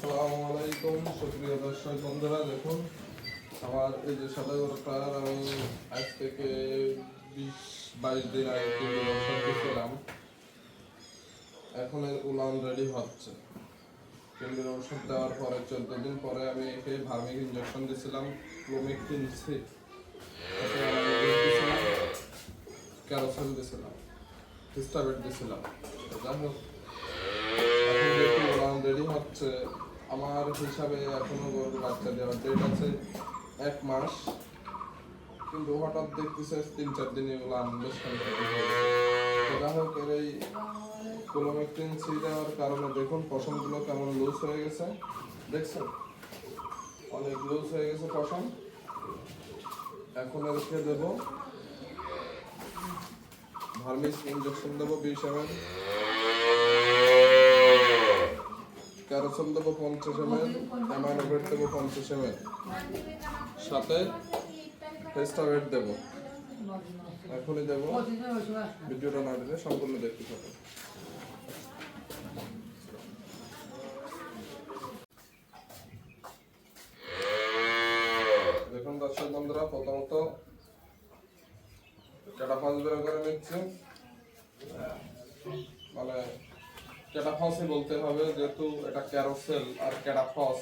আসসালামু আলাইকুম সুপ্রিয় দর্শক বন্ধুরা, দেখুন, আমার এই যে সাদা আমি আজ থেকে বিশ বাইশ দিন আগে কিন্তু করছিলাম। এখন এর উলান রেডি হচ্ছে। কিন্তু ওষুধ দেওয়ার পরে, চোদ্দ দিন পরে আমি একে ভার্মিক ইঞ্জেকশন দিয়েছিলাম, ক্লোমিকটিন সি। ক্যারোসেল দিয়েছিলাম হিস্টাবেট দিয়েছিলাম। যাই হোক, এখন যেহেতু উড়ান রেডি হচ্ছে আমার হিসাবে এখনও গরুর বাচ্চা দেওয়ার ডেট আছে এক মাস। কিন্তু হঠাৎ দেখতেছে তিন চার দিনে যাই হোক, এর এই কোলোমেকটিন দেওয়ার কারণে দেখুন পশমগুলো কেমন লুজ হয়ে গেছে। দেখছেন? অনেক লুজ হয়ে গেছে পশম। এখন এরকে দেবো ভার্মিস ইঞ্জেকশন দেবো বিশ এম ক্যারোসল দেবো পঞ্চাশ এম এল অ্যামাইনোভেট দেবো পঞ্চাশ এম এল সাথে ফেস্টাভেট দেবো। এখনই দেবো। ভিডিওটা না দিলে সম্পূর্ণ দেখতে থাকুন দেখুন দর্শক বন্ধুরা প্রথমত ক্যাটাফস বের করে নিচ্ছে। মানে ক্যাটাফসই বলতে হবে, যেহেতু এটা ক্যারোসেল আর ক্যাটাফস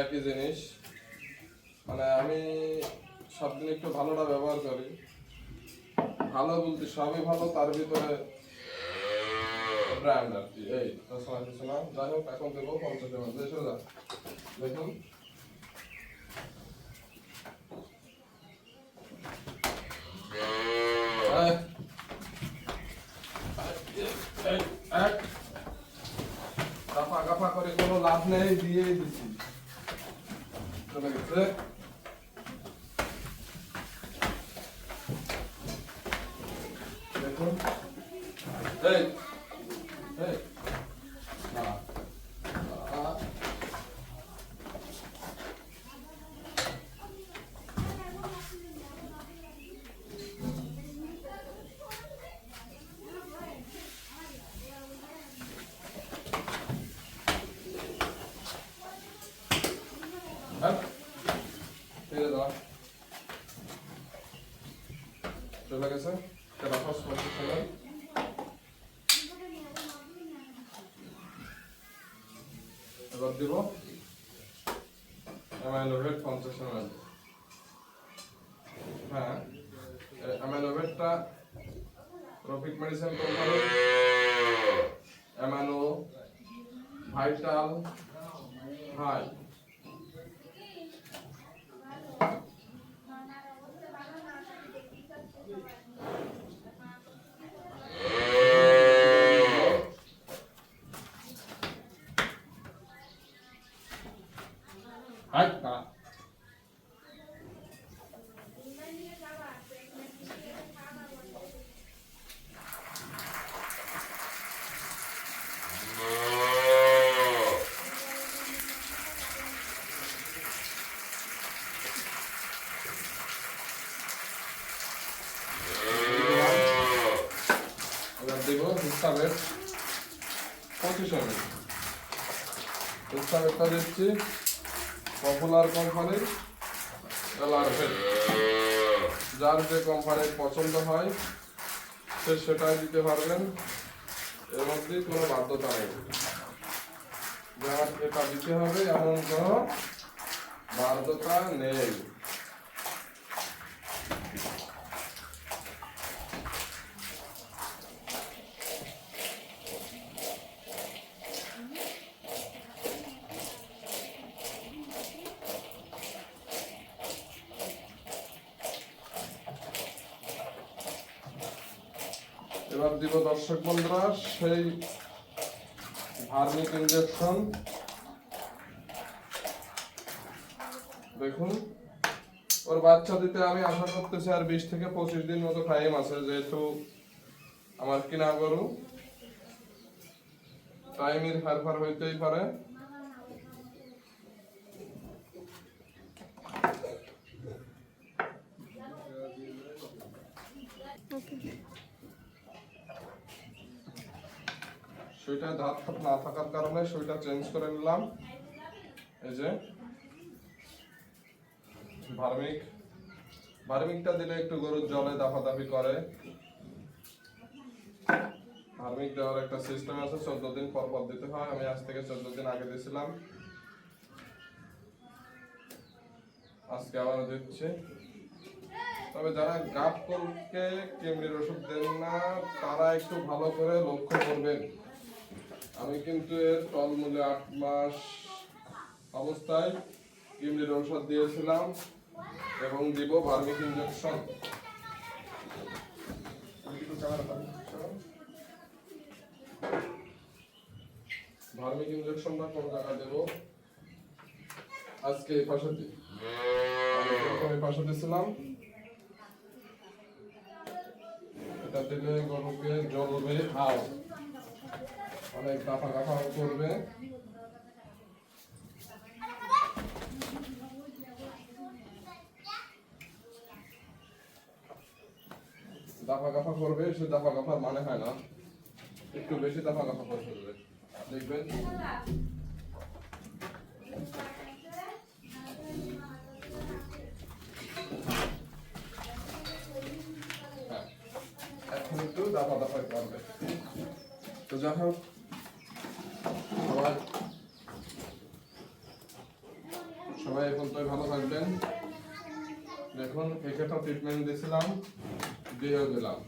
একই জিনিস। মানে আমি সব দিন একটু ভালোটা ব্যবহার করি। ভালো বলতে সবই ভালো, তার ভিতরে ব্র্যান্ড আর কি। এই, তো সময় কিছু না? যাই হোক, এখন দেবো পঞ্চাশ মধ্যে দেখুন এই, এই, এক। গাফা গাফা করে কোনো লাভ নেই দিয়েই দিছি চলে গেছে দেখুন এই এই দাঁড়া দাঁড়া হ্যাঁ ঠিক আছে দাও চলে গেছে কেন ফার্স্ট ফার্স্ট চলে এবার দিব অ্যামাইলোভেট পঞ্চাশ এমএল হ্যাঁ অ্যামাইলোভেটটা প্রফিট মেডিসিন কোম্পানি অ্যামানো ভাইটাল হাই না এবার দিব হিসাবে পঁচিশ হবে। হিসাবেটা দিচ্ছি পপুলার কোম্পানির এলারভেল যার যে কোম্পানির পছন্দ হয়, সে সেটাই দিতে পারবেন। এর মধ্যে কোনো বাধ্যতা নেই। যার এটা দিতে হবে, এমন কোনো বাধ্যতা নেই। এবার দিব দর্শক বন্ধুরা, সেই ভার্মিক ইঞ্জেকশন দেখুন, ওর বাচ্চা দিতে আমি আশা করতেছি আর বিশ থেকে পঁচিশ দিন মতো টাইম আছে, যেহেতু আমার কিনা গরু। টাইমের ফার হইতেই পারে। সুইটা ধার না থাকার কারণে সুইটা চেঞ্জ করে নিলাম। এই যে, ভার্মিক। ভার্মিকটা দিলে একটু গরুর জলে দাফাদাফি করে। ভার্মিক দেওয়ার একটা সিস্টেম আছে, চোদ্দ দিন পর পর দিতে হয়। আমি আজ থেকে চোদ্দ দিন আগে দিয়েছিলাম। আজকে আবার দিচ্ছে। তবে যারা গাপ করকে কেমনির ওষুধ দেন না, তারা একটু ভালো করে লক্ষ্য করবেন। আমি কিন্তু এর তলমূলে আট মাস অবস্থায় কেমনির ঔষধ দিয়েছিলাম এবং দিব ভার্মিক ইঞ্জেকশন ভার্মিক ইঞ্জেকশনটা কোন জায়গায় দেবো? আজকে এই পাশে দিই এই পাশে দিয়েছিলাম এটা দিলে গরুকে জ্বলবে, হাও। অনেক কাফা কাফা করবে। দাফা কাফা করবে সে দাফা কাফার মানে হয় না। একটু বেশি দাফা কাফা করে ফেলবে। দেখবেন। হ্যাঁ, এখন একটু দাফা দাফা করবে। তো যাই হোক সবাই। সবাই এখন তো ভালো থাকবেন। দেখুন একে ট্রিটমেন্ট দিয়েছিলাম দিয়ে দিলাম